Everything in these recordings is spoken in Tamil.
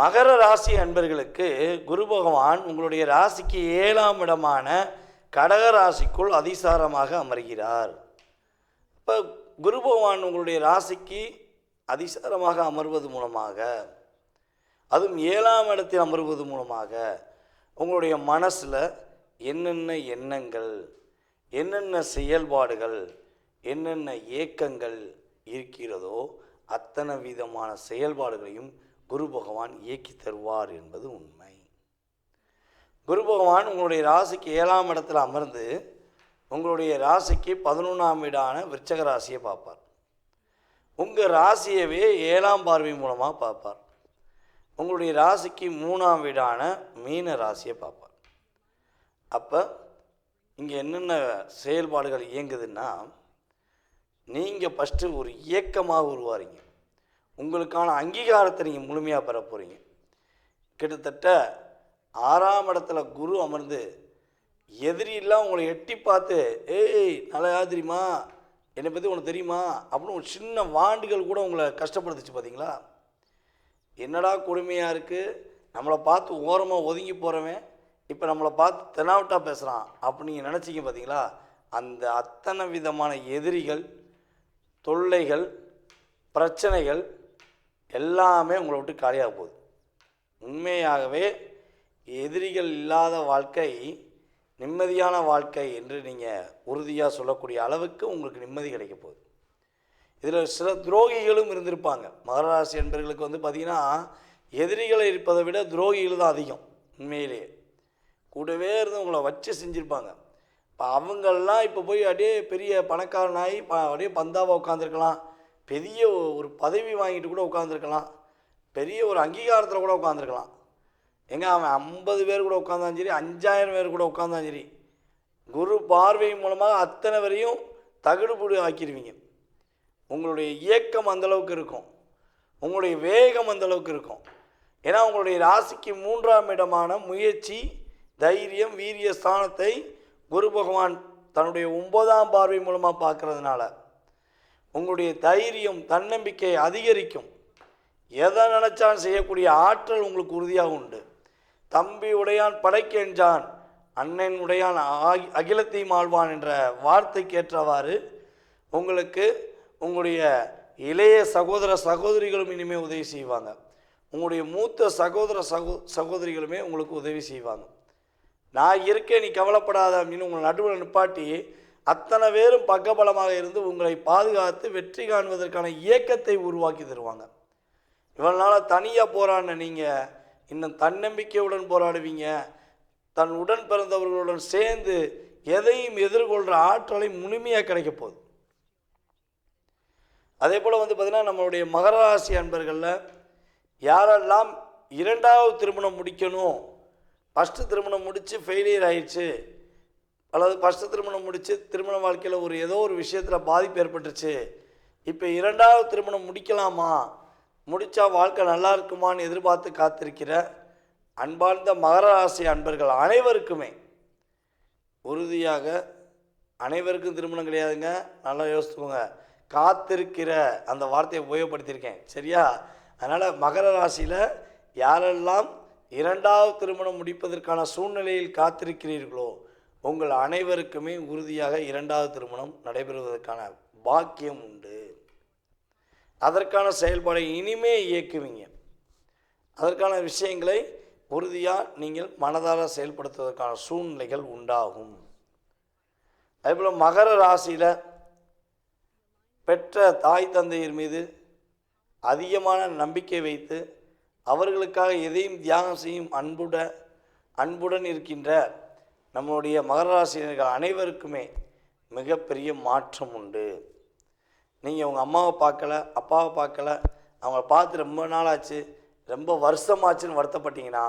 மகர ராசி அன்பர்களுக்கு குரு பகவான் உங்களுடைய ராசிக்கு ஏழாம் இடமான கடக ராசிக்குள் அதிசாரமாக அமர்கிறார். இப்போ குரு பகவான் உங்களுடைய ராசிக்கு அதிசாரமாக அமர்வது மூலமாக அதுவும் ஏழாம் இடத்தில் அமர்வது மூலமாக உங்களுடைய மனசில் என்னென்ன எண்ணங்கள் என்னென்ன செயல்பாடுகள் என்னென்ன ஏக்கங்கள் இருக்கிறதோ அத்தனை விதமான செயல்பாடுகளையும் குரு பகவான் இயக்கி தருவார் என்பது உண்மை. குரு பகவான் உங்களுடைய ராசிக்கு ஏழாம் இடத்தில் அமர்ந்து உங்களுடைய ராசிக்கு பதினொன்றாம் வீடான விருச்சக ராசியை பார்ப்பார். உங்கள் ராசியவே ஏழாம் பார்வை மூலமாக பார்ப்பார். உங்களுடைய ராசிக்கு மூணாம் வீடான மீன ராசியை பார்ப்பார். அப்போ இங்கே என்னென்ன செயல்பாடுகள் இயங்குதுன்னா நீங்கள் ஃபஸ்ட்டு ஒரு இயக்கமாக உருவாரிங்க உங்களுக்கான அங்கீகாரத்தை நீங்கள் முழுமையாக பெற போகிறீங்க கிட்டத்தட்ட ஆறாம் இடத்துல குரு அமர்ந்து எதிரியெல்லாம் உங்களை எட்டி பார்த்து ஏய் நல்லா தெரியுமா என்னை பற்றி உனக்கு தெரியுமா? அப்படின்னு ஒரு சின்ன வாண்டுகள் கூட உங்களை கஷ்டப்படுத்துச்சு பார்த்தீங்களா என்னடா கொடுமையாக இருக்குது நம்மளை பார்த்து ஓரமாக ஒதுங்கி போகிறவன் இப்போ நம்மளை பார்த்து தெனாவட்டா பேசுகிறான் அப்படின்னு நீங்கள் நினச்சிங்க பார்த்தீங்களா அந்த அத்தனை விதமான எதிரிகள் தொல்லைகள் பிரச்சனைகள் எல்லாமே உங்களை விட்டு காலியாக போகுது. உண்மையாகவே எதிரிகள் இல்லாத வாழ்க்கை நிம்மதியான வாழ்க்கை என்று நீங்கள் உறுதியாக சொல்லக்கூடிய அளவுக்கு உங்களுக்கு நிம்மதி கிடைக்க போகுது. இதில் சில துரோகிகளும் இருந்திருப்பாங்க. மகராசி என்பர்களுக்கு வந்து பார்த்திங்கன்னா எதிரிகளை இருப்பதை விட துரோகிகள் தான் அதிகம் உண்மையிலேயே. கூடவே இருந்து உங்களை வச்சு செஞ்சுருப்பாங்க. இப்போ அவங்கெல்லாம் இப்போ போய் அப்படியே பெரிய பணக்காரனாகி அப்படியே பந்தாவாக உட்காந்துருக்கலாம் பெரிய ஒரு பதவி வாங்கிட்டு கூட உட்காந்துருக்கலாம் பெரிய ஒரு அங்கீகாரத்தில் கூட உட்காந்துருக்கலாம் எங்க அவன் ஐம்பது பேர் கூட உட்காந்தாலும் சரி அஞ்சாயிரம் பேர் கூட உட்காந்தாலும் சரி குரு பார்வை மூலமாக அத்தனை வரையும் தகுடுபுடு ஆக்கிடுவீங்க உங்களுடைய இயக்கம் அந்தளவுக்கு இருக்கும். உங்களுடைய வேகம் அந்தளவுக்கு இருக்கும். ஏன்னா உங்களுடைய ராசிக்கு மூன்றாம் இடமான முயற்சி தைரியம் வீரிய ஸ்தானத்தை குரு பகவான் தன்னுடைய ஒன்பதாம் பார்வை மூலமாக பார்க்கறதுனால உங்களுடைய தைரியம் தன்னம்பிக்கை அதிகரிக்கும். எதை நினச்சாலும் செய்யக்கூடிய ஆற்றல் உங்களுக்கு உறுதியாக உண்டு. தம்பி உடையான் படைக்கென்றான் அண்ணன் உடையான் ஆகி- அகிலத்தையும் ஆழ்வான் என்ற வார்த்தைக்கு ஏற்றவாறு உங்களுக்கு உங்களுடைய இளைய சகோதர சகோதரிகளும் இனிமேல் உதவி செய்வாங்க. உங்களுடைய மூத்த சகோதர சகோ சகோதரிகளுமே உங்களுக்கு உதவி செய்வாங்க. நான் இருக்கேன் நீ கவலைப்படாத அப்படின்னு உங்களை நடுவில் நிப்பாட்டி அத்தனை பேரும் பக்கபலமாக இருந்து உங்களை பாதுகாத்து வெற்றி காண்பதற்கான இயக்கத்தை உருவாக்கி தருவாங்க. இவனால் நாளாக தனியாக போராடின நீங்கள் இன்னும் தன்னம்பிக்கையுடன் போராடுவீங்க. தன் உடன் பிறந்தவர்களுடன் சேர்ந்து எதையும் எதிர்கொள்கிற ஆற்றலை முழுமையாக கிடைக்க போகுது. அதே போல் வந்து பார்த்திங்கன்னா நம்மளுடைய மகராசி அன்பர்களில் யாரெல்லாம் இரண்டாவது திருமணம் முடிக்கணும் ஃபஸ்ட்டு திருமணம் முடித்து ஃபெயிலியர் ஆயிடுச்சு அல்லது ஃபஸ்ட்டு திருமணம் முடித்து திருமண வாழ்க்கையில் ஒரு ஏதோ ஒரு விஷயத்தில் பாதிப்பு ஏற்பட்டுச்சு இப்போ இரண்டாவது திருமணம் முடிக்கலாமா? முடித்தா வாழ்க்கை நல்லா இருக்குமான்னு எதிர்பார்த்து காத்திருக்கிற அன்பார்ந்த மகர ராசி அன்பர்கள் அனைவருக்குமே உறுதியாக அனைவருக்கும் திருமணம் கிடையாதுங்க. நல்லா யோசிச்சுக்கோங்க காத்திருக்கிற அந்த வார்த்தையை உபயோகப்படுத்தியிருக்கேன். சரியா? அதனால் மகர ராசியில் யாரெல்லாம் இரண்டாவது திருமணம் முடிப்பதற்கான சூழ்நிலையில் காத்திருக்கிறீர்களோ உங்கள் அனைவருக்குமே உறுதியாக இரண்டாவது திருமணம் நடைபெறுவதற்கான பாக்கியம் உண்டு. அதற்கான செயல்பாடை இனிமே இயக்குவீங்க. அதற்கான விஷயங்களை உறுதியாக நீங்கள் மனதார செயல்படுத்துவதற்கான சூழ்நிலைகள் உண்டாகும். அதேபோல் மகர ராசியில் பெற்ற தாய் தந்தையர் மீது அதிகமான நம்பிக்கை வைத்து அவர்களுக்காக எதையும் தியாகம் செய்யும் அன்புட அன்புடன் இருக்கின்ற நம்முடைய மகர அனைவருக்குமே மிகப்பெரிய மாற்றம் உண்டு. நீங்கள் உங்கள் அம்மாவை பார்க்கல அப்பாவை பார்க்கல அவங்கள பார்த்து ரொம்ப நாளாச்சு ரொம்ப வருஷமாச்சுன்னு வருத்தப்பட்டீங்கன்னா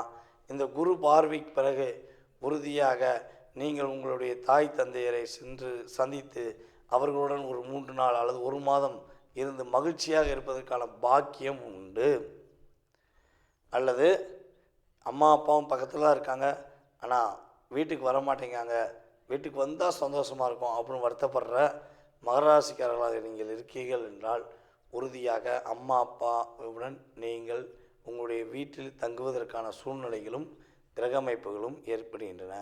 இந்த குரு பார்வைக்கு பிறகு உறுதியாக நீங்கள் உங்களுடைய தாய் தந்தையரை சென்று சந்தித்து அவர்களுடன் ஒரு மூன்று நாள் அல்லது ஒரு மாதம் இருந்து மகிழ்ச்சியாக இருப்பதற்கான பாக்கியம் உண்டு. அல்லது அம்மா அப்பாவும் பக்கத்தில் தான் இருக்காங்க. ஆனால் வீட்டுக்கு வர மாட்டேங்காங்க வீட்டுக்கு வந்தால் சந்தோஷமாக இருக்கும் அப்படின்னு வருத்தப்படுற மகராசிக்காரர்களாக நீங்கள் இருக்கீர்கள் என்றால் உறுதியாக அம்மா அப்பாவுடன் நீங்கள் உங்களுடைய வீட்டில் தங்குவதற்கான சூழ்நிலைகளும் கிரகமைப்புகளும் ஏற்படுகின்றன.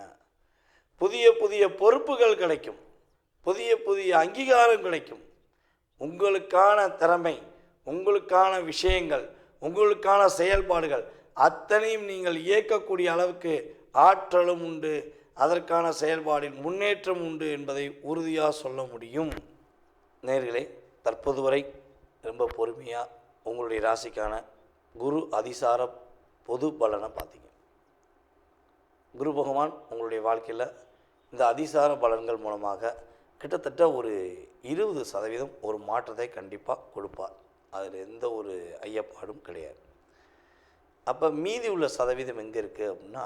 புதிய புதிய பொறுப்புகள் கிடைக்கும். புதிய புதிய அங்கீகாரம் கிடைக்கும். உங்களுக்கான திறமை உங்களுக்கான விஷயங்கள் உங்களுக்கான செயல்பாடுகள் அத்தனையும் நீங்கள் இயக்கக்கூடிய அளவுக்கு ஆற்றலும் உண்டு அதற்கான செயல்பாடில் முன்னேற்றம் உண்டு என்பதை உறுதியாக சொல்ல முடியும். நேர்களே தற்போது வரை ரொம்ப பொறுமையாக உங்களுடைய ராசிக்கான குரு அதிசார பொது பலனை பார்த்தீங்க. குரு பகவான் உங்களுடைய வாழ்க்கையில் இந்த அதிசார பலன்கள் மூலமாக கிட்டத்தட்ட ஒரு இருபது சதவீதம் ஒரு மாற்றத்தை கண்டிப்பாக கொடுப்பார். அதில் எந்த ஒரு ஐயப்பாடும் கிடையாது. அப்போ மீதி உள்ள சதவீதம் எங்கே இருக்குது அப்படின்னா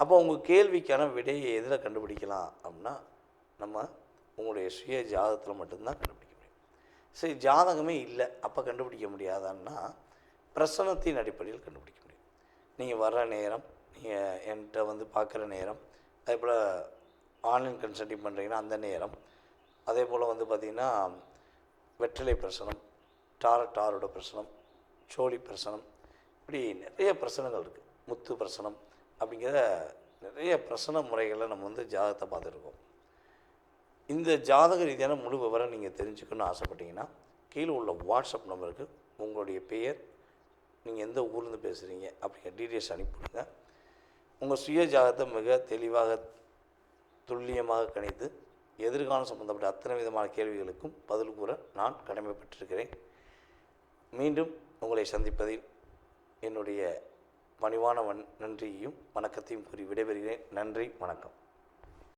அப்போ உங்கள் கேள்விக்கான விடையை எதில் கண்டுபிடிக்கலாம் அப்படின்னா நம்ம உங்களுடைய சுய ஜாதகத்தில் மட்டும்தான் கண்டுபிடிக்க முடியும். சரி ஜாதகமே இல்லை அப்போ கண்டுபிடிக்க முடியாதான்னா பிரசனத்தின் அடிப்படையில் கண்டுபிடிக்க முடியும். நீங்கள் வர்ற நேரம் நீங்கள் என்கிட்ட வந்து பார்க்குற நேரம் அதே போல் ஆன்லைன் கன்சல்டிங் பண்ணுறீங்கன்னா அந்த நேரம். அதே போல் வந்து பார்த்திங்கன்னா வெற்றிலை பிரசனம் டாரட் டாரோட பிரசனம் சோழி பிரசனம் இப்படி நிறைய பிரசனங்கள் இருக்குது முத்து பிரசனம் அப்படிங்கிற நிறைய பிரசன முறைகளை நம்ம வந்து ஜாதகத்தை பார்த்துருக்கோம் இந்த ஜாதக ரீதியான முழு விவரம் நீங்கள் தெரிஞ்சுக்கணும்னு ஆசைப்பட்டீங்கன்னா கீழே உள்ள வாட்ஸ்அப் நம்பருக்கு உங்களுடைய பெயர் நீங்கள் எந்த ஊர்லேருந்து பேசுகிறீங்க அப்படிங்கிற டீட்டெயில்ஸ் அனுப்பிவிடுங்க. உங்கள் சுய ஜாதகத்தை மிக தெளிவாக துல்லியமாக கணித்து எதிர்காலம் சம்பந்தப்பட்ட அத்தனை விதமான கேள்விகளுக்கும் பதில் கூற நான் கடமைப்பட்டிருக்கிறேன். மீண்டும் உங்களை சந்திப்பதில் என்னுடைய பணிவான வன் நன்றியையும் வணக்கத்தையும் கூறி விடைபெறுகிறேன். நன்றி வணக்கம்.